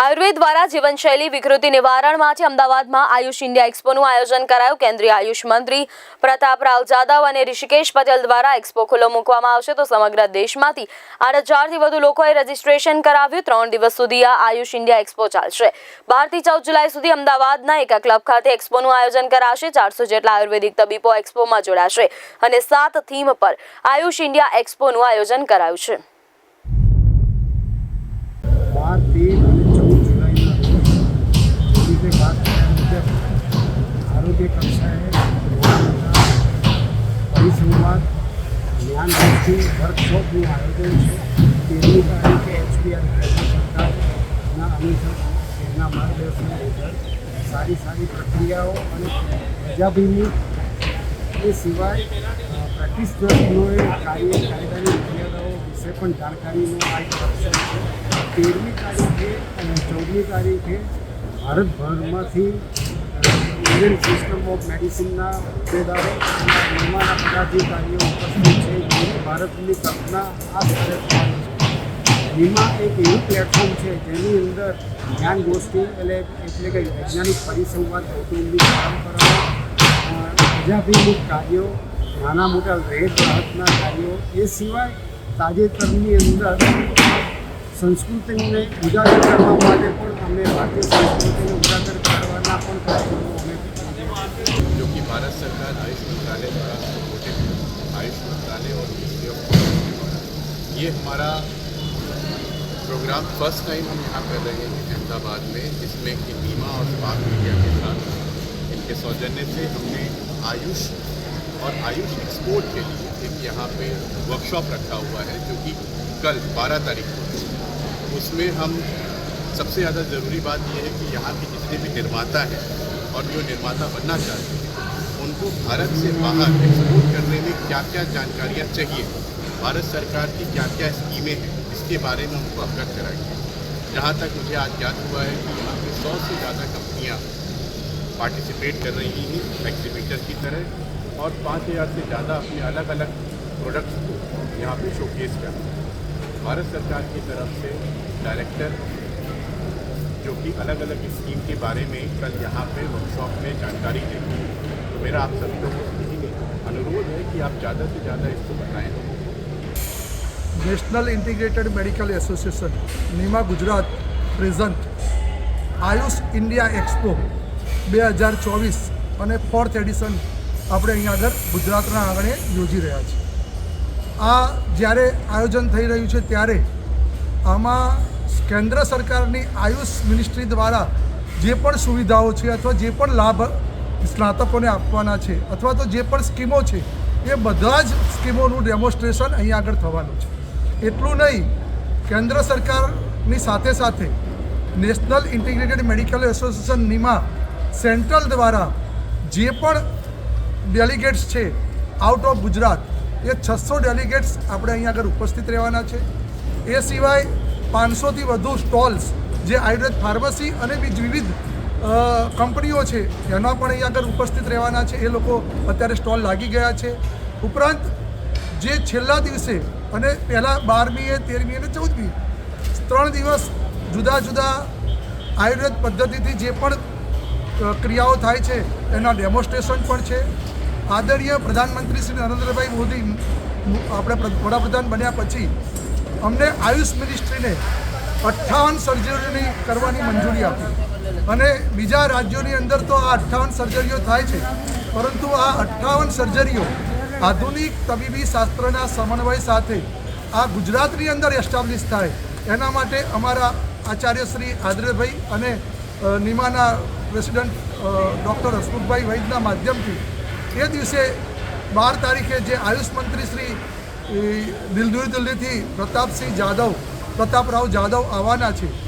આયુર્વેદ દ્વારા જીવનશૈલી, વિકૃતિ નિવારણ માટે અમદાવાદમાં આયુષ ઇન્ડિયા એક્સપોનું આયોજન કરાયું. કેન્દ્રીય આયુષ મંત્રી પ્રતાપરાવ જાદવ અને ઋષિકેશ પટેલ દ્વારા એક્સપો ખુલ્લો મૂકવામાં આવશે. તો સમગ્ર દેશમાંથી આઠ હજારથી વધુ લોકોએ રજીસ્ટ્રેશન કરાવ્યું. ત્રણ દિવસ સુધી આ આયુષ ઇન્ડિયા એક્સપો ચાલશે. બારથી ચૌદ જુલાઈ સુધી અમદાવાદના એકા ક્લબ ખાતે એક્સપોનું આયોજન કરાશે. ચારસો જેટલા આયુર્વેદિક તબીબો એક્સપોમાં જોડાશે. અને સાત થીમ પર આયુષ ઇન્ડિયા એક્સપોનું આયોજન કરાયું છે. આરોગ્ય કક્ષાએ પરિસંવાદ જ્ઞાન ગોષ્ઠી વર્કશોપનું આયોજન છે. તેરમી તારીખે એચપીઆર રાજ્ય સરકારના અનુસર એમના માર્ગદર્શન હેઠળ સારી સારી પ્રક્રિયાઓ અને પ્રજાભિમુખ એ સિવાય પ્રેક્ટિસ દર્શનોએ કાર્ય કાયદાની મર્યાદાઓ વિશે પણ જાણકારીનો આ એક વર્કશોપ છે. તેરમી તારીખે અને ચૌદમી તારીખે ભારતભરમાંથી ઇન્ડિયન સિસ્ટમ ઓફ મેડિસિનના હોદ્દેદારો નિર્માણના પદાધિકારીઓ ઉપસ્થિત છે જેની ભારતની કલ્પના આ સ્તરે વીમા એક એવું પ્લેટફોર્મ છે જેની અંદર જ્ઞાન ગોષ્ઠી એટલે એટલે કે વૈજ્ઞાનિક પરિસંવાદ કૌટુંબિક પરંપરાઓ પ્રજાભિમુખ કાર્યો, નાના મોટા રેડ રાહતના કાર્યો એ સિવાય તાજેતરની અંદર સંસ્કૃતિને ઉજાગર કરવા માટે પણ અમે ભારતીય સંસ્કૃતિને ઉજાગર કરવાના પણ કાર્યક્રમો भारत सरकार आयुष मंत्रालय द्वारा सपोर्टेड आयुष मंत्रालय और मिनिस्ट्री ऑफ़ ये हमारा प्रोग्राम फ़र्स्ट टाइम हम यहाँ कर रहे हैं अहमदाबाद में, जिसमें कि बीमा और स्पार्क मीडिया के साथ इनके सौजन्य से हमने आयुष और आयुष एक्सपोर्ट के लिए एक यहाँ पे वर्कशॉप रखा हुआ है, जो कि कल 12 तारीख को उसमें हम सबसे ज़्यादा ज़रूरी बात यह है कि यहाँ के जितने भी निर्माता हैं और जो निर्माता बनना चाहते हैं उनको भारत से बाहर एक्सपोर्ट करने में क्या क्या जानकारियाँ चाहिए? भारत सरकार की क्या क्या स्कीमें हैं? इसके बारे में उनको अवगत कराएँगे जहाँ तक मुझे आज ज्ञात हुआ है कि यहाँ पे सौ से ज़्यादा कंपनियाँ पार्टिसिपेट कर रही हैं एग्जीबिटर की तरह और पाँच हज़ार से ज़्यादा अपने अलग अलग प्रोडक्ट्स को यहाँ पे शोकेस कर भारत सरकार की तरफ़ से डायरेक्टर जो कि अलग अलग स्कीम के बारे में कल यहाँ पे वर्कशॉप में जानकारी देंगे मेरा आप सभी लोगों से यही अनुरोध है कि आप ज़्यादा से ज़्यादा इसको बताएं लोगों को national integrated medical association NIMA Gujarat present Ayush India expo બે હજાર ચોવીસ અને ફોર્થ એડિશન આપણે અહીંયા આગળ ગુજરાતના આંગણે યોજી રહ્યા છીએ આ જ્યારે આયોજન થઈ રહ્યું છે ત્યારે આમાં કેન્દ્ર સરકારની આયુષ મિનિસ્ટ્રી દ્વારા જે પણ સુવિધાઓ છે અથવા જે પણ લાભ સ્નાતકોને આપવાના છે અથવા તો જે પણ સ્કીમો છે, એ બધા જ સ્કીમોનું ડેમોન્સ્ટ્રેશન અહીં આગળ થવાનું છે. એટલું નહીં, કેન્દ્ર સરકારની સાથે સાથે national integrated medical association NIMA central દ્વારા જે પણ ડેલિગેટ્સ છે, આઉટ ઓફ ગુજરાત, એ છસો ડેલિગેટ્સ આપણે અહીં આગળ ઉપસ્થિત રહેવાના છે. એ સિવાય પાંચસોથી વધુ સ્ટોલ્સ, જે આયુર્વેદ ફાર્મસી અને બીજી વિવિધ કંપનીઓ છે, એના પણ અહીંયા આગળ ઉપસ્થિત રહેવાના છે. એ લોકો અત્યારે સ્ટોલ લાગી ગયા છે. ઉપરાંત, જે છેલ્લા દિવસે અને પહેલાં બારમીએ તેરમી અને ચૌદમી ત્રણ દિવસ જુદા જુદા આયુર્વેદ પદ્ધતિથી જે પણ ક્રિયાઓ થાય છે, એના ડેમોન્સ્ટ્રેશન પણ છે. આદરણીય પ્રધાનમંત્રી શ્રી નરેન્દ્રભાઈ મોદી, આપણે વડાપ્રધાન બન્યા પછી અમને આયુષ મિનિસ્ટ્રીને અઠ્ઠાવન સર્જરીની કરવાની મંજૂરી આપી. અને બીજા રાજ્યોની અંદર તો આ અઠ્ઠાવન સર્જરીઓ થાય છે. પરંતુ આ અઠ્ઠાવન સર્જરીઓ આધુનિક તબીબી શાસ્ત્રના સમન્વય સાથે આ ગુજરાતની અંદર એસ્ટાબ્લિશ થાય. એના માટે અમારા આચાર્ય શ્રી આદરેભાઈ અને નિમાના પ્રેસિડન્ટ ડૉક્ટર હસમુખભાઈ વૈદના માધ્યમથી એ દિવસે બાર તારીખે જે આયુષ મંત્રી શ્રી દિલ્હી દિલ્હીથી પ્રતાપસિંહ જાદવ પ્રતાપરાવ જાદવ આવવાના છે.